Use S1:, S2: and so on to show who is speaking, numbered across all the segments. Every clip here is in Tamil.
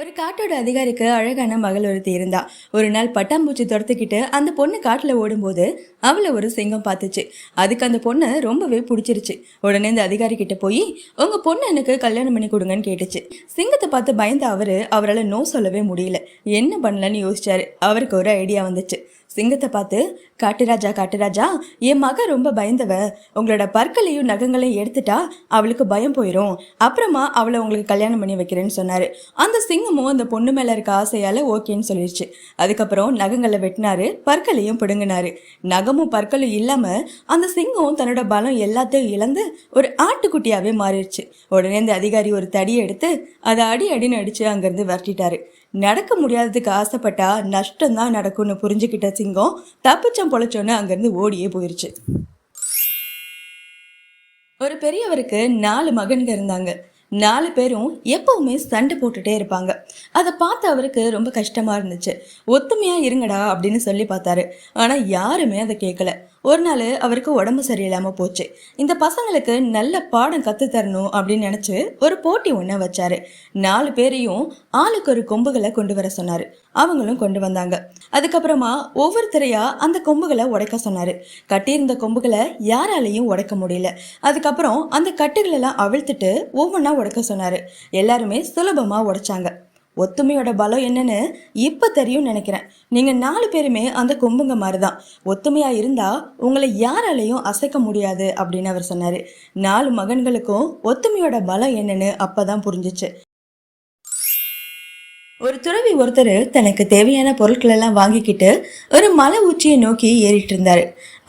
S1: ஒரு காட்டோட அதிகாரிக்கு அழகான மகள் ஒருத்தி இருந்தா. ஒரு நாள் பட்டாம்பூச்சி துரத்துக்கிட்டு அந்த பொண்ணு காட்டில் ஓடும்போது அவளை ஒரு சிங்கம் பார்த்துச்சு. அதுக்கு அந்த பொண்ணை ரொம்பவே பிடிச்சிருச்சு. உடனே இந்த அதிகாரி கிட்ட போய் உங்க பொண்ணு எனக்கு கல்யாணம் பண்ணி கொடுங்கன்னு கேட்டுச்சு. சிங்கத்தை பார்த்து பயந்த அவரு அவரால் நோ சொல்லவே முடியல. என்ன பண்ணலன்னு யோசிச்சாரு. அவருக்கு ஒரு ஐடியா வந்துச்சு. சிங்கத்தை பார்த்து காட்டுராஜா காட்டுராஜா என் மக ரொம்ப பயந்தவ. உங்களோட பற்களையும் நகங்களையும் எடுத்துட்டா அவளுக்கு பயம் போயிடும் அப்புறமா அவளை உங்களுக்கு கல்யாணம் பண்ணி வைக்கிறேன்னு சொன்னாரு. அந்த சிங்கமும் அந்த பொண்ணு மேல இருக்க ஆசையால ஓகேன்னு சொல்லிடுச்சு அதுக்கப்புறம் நகங்களை வெட்டினாரு பற்களையும் பிடுங்கினாரு. நகமும் பற்களும் இல்லாம அந்த சிங்கம் தன்னோட பலம் எல்லாத்தையும் இழந்து ஒரு ஆட்டுக்குட்டியாவே மாறிடுச்சு. உடனே இந்த அதிகாரி ஒரு தடியை எடுத்து அதை அடி அடின்னு அடிச்சு அங்கிருந்து விரட்டிட்டாரு. நடக்க முடியாததுக்கு ஆசைப்பட்டா நஷ்டம்தான் நடக்கும்னு புரிஞ்சுக்கிட்ட சிங்கம் தப்பிச்சம் பொழைச்சோன்னு அங்கேருந்து ஓடியே போயிருச்சு. ஒரு பெரியவருக்கு நாலு மகன்க இருந்தாங்க. நாலு பேரும் எப்பவுமே சண்டை போட்டுட்டே இருப்பாங்க. அதை பார்த்து அவருக்கு ரொம்ப கஷ்டமா இருந்துச்சு. ஒத்துமையா இருங்கடா அப்படின்னு சொல்லி பார்த்தாரு. ஆனா யாருமே அதை கேட்கல ஒரு நாள் அவருக்கு உடம்பு சரியில்லாமல் போச்சு. இந்த பசங்களுக்கு நல்ல பாடம் கற்றுத்தரணும் தரணும் அப்படின்னு நினச்சி ஒரு போட்டி ஒன்றை வச்சாரு. நாலு பேரையும் ஆளுக்கு ஒரு கொம்புகளை கொண்டு வர சொன்னார். அவங்களும் கொண்டு வந்தாங்க. அதுக்கப்புறமா ஒவ்வொருத்தரையாக அந்த கொம்புகளை உடைக்க சொன்னார். கட்டியிருந்த கொம்புகளை யாராலையும் உடைக்க முடியல. அதுக்கப்புறம் அந்த கட்டுகளெல்லாம் அவிழ்த்துட்டு ஒவ்வொன்றா உடைக்க சொன்னார். எல்லாருமே சுலபமாக உடைச்சாங்க. ஒத்துமையோட பலம் என்னன்னு இப்போ தெரியும் நினைக்கிறேன். நீங்கள் நாலு பேருமே அந்த கொம்புங்க மாதிரி தான் ஒத்துமையாக இருந்தால் உங்களை யாராலையும் அசைக்க முடியாது அப்படின்னு அவர் சொன்னார். நாலு மகன்களுக்கும் ஒத்துமையோட பலம் என்னன்னு அப்போ தான் புரிஞ்சிச்சு. ஒரு துறவி ஒருத்தர் தனக்கு தேவையான பொருட்கள் எல்லாம் வாங்கிக்கிட்டு ஒரு மலை உச்சியை நோக்கி ஏறிட்டு இருந்தாரு.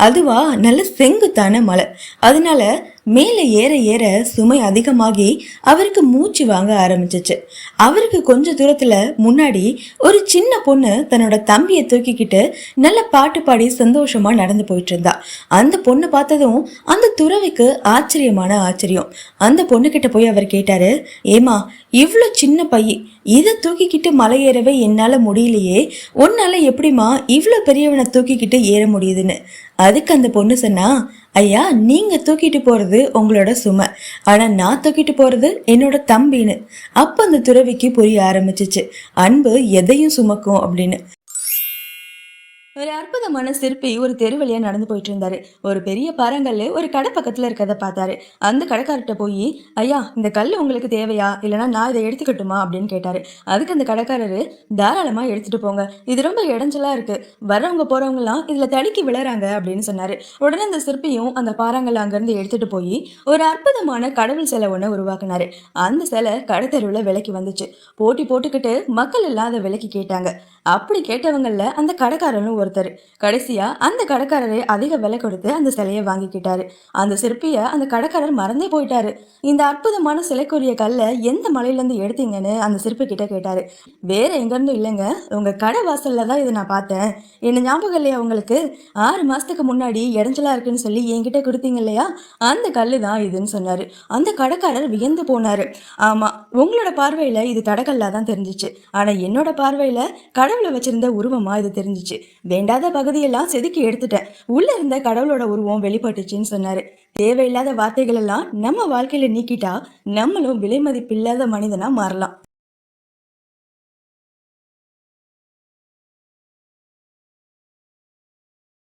S1: அதுவா நல்ல செங்குத்தான மலை. அதனால மேலே ஏற ஏற சுமை அதிகமாகி அவருக்கு மூச்சு வாங்க ஆரம்பிச்சிச்சு. அவருக்கு கொஞ்ச தூரத்துல முன்னாடி ஒரு சின்ன பொண்ணு தன்னோட தம்பியை தூக்கிக்கிட்டு நல்ல பாட்டு பாடி சந்தோஷமா நடந்து போயிட்டு இருந்தா அந்த பொண்ணு பார்த்ததும் அந்த துறவிக்கு ஆச்சரியமான ஆச்சரியம். அந்த பொண்ணுகிட்ட போய் அவர் கேட்டாரு ஏமா இவ்வளோ சின்ன பைய இதை தூக்கிக்கிட்டு மலை ஏறவே என்னால் முடியலையே. உன்னால எப்படிம்மா இவ்வளோ பெரியவனை தூக்கிக்கிட்டு ஏற முடியுதுன்னு? அதுக்கு அந்த பொண்ணு சொன்னா ஐயா நீங்க தூக்கிட்டு போறது உங்களோட சுமை. ஆனா நான் தூக்கிட்டு போறது என்னோட தம்பின்னு. அப்ப அந்த துறவிக்கு புரிய ஆரம்பிச்சிச்சு. அன்பு எதையும் சுமக்கும் அப்படின்னு. ஒரு அற்புதமான சிற்பி ஒரு தெரு வழியாக நடந்து போயிட்டு இருந்தாரு ஒரு பெரிய பாறாங்கல்லு ஒரு கடை பக்கத்துல இருக்கிறத பார்த்தாரு. அந்த கடைக்காரர்கிட்ட போய் ஐயா இந்த கல் உங்களுக்கு தேவையா? இல்லைன்னா நான் இதை எடுத்துக்கட்டுமா? அப்படின்னு கேட்டாரு. அதுக்கு அந்த கடைக்காரரு தாராளமா எடுத்துட்டு போங்க. இது ரொம்ப இடைஞ்சலா இருக்கு. வர்றவங்க போறவங்கலாம் இதுல தடுக்கி விழறாங்க. அப்படின்னு சொன்னாரு. உடனே அந்த சிற்பியும் அந்த பாறாங்கல்ல அங்கிருந்து எடுத்துட்டு போய் ஒரு அற்புதமான கடவுள் சிலை ஒன்று உருவாக்குனாரு. அந்த சிலை கடைத்தெருவில் விலைக்கு வந்துச்சு. போட்டி போட்டுக்கிட்டு மக்கள் எல்லாம் அதை விலைக்கு கேட்டாங்க. அப்படி கேட்டவங்கள அந்த கடைக்காரனும் ஒருத்தர். கடைசியா அந்த கடைக்காரரே அதிக விலை கொடுத்து அந்த சிலையை வாங்கிக்கிட்டாரு. அந்த சிற்பிய அந்த கடைக்காரர் மறந்தே போயிட்டாரு. இந்த அற்புதமான சிலைக்குரிய கல்லை எந்த மலையிலேருந்து எடுத்தீங்கன்னு அந்த சிற்பி கிட்ட கேட்டாரு. வேற எங்கேருந்து இல்லைங்க. உங்க கடை வாசல்ல தான் இதை நான் பார்த்தேன். என்ன ஞாபகம் இல்லையா உங்களுக்கு? ஆறு மாசத்துக்கு முன்னாடி இடைஞ்சலா இருக்குன்னு சொல்லி என்கிட்ட கொடுத்தீங்க இல்லையா? அந்த கல் தான் இதுன்னு சொன்னாரு. அந்த கடைக்காரர் வியந்து போனாரு. ஆமா உங்களோட பார்வையில இது தடக்கல்லா தான் தெரிஞ்சிச்சு. ஆனா என்னோட பார்வையில கடவுளை வச்சிருந்த உருவமா இது தெரிஞ்சிச்சு. வேண்டாத பகுதியெல்லாம் செதுக்கி எடுத்துட்டேன். உள்ள இருந்த கடவுளோட உருவம் வெளிப்பட்டுச்சுன்னு சொன்னாரு. தேவையில்லாத வார்த்தைகள் எல்லாம் நம்ம வாழ்க்கையில நீக்கிட்டா நம்மளும் விலை மதிப்பில்லாத மனிதனா மாறலாம்.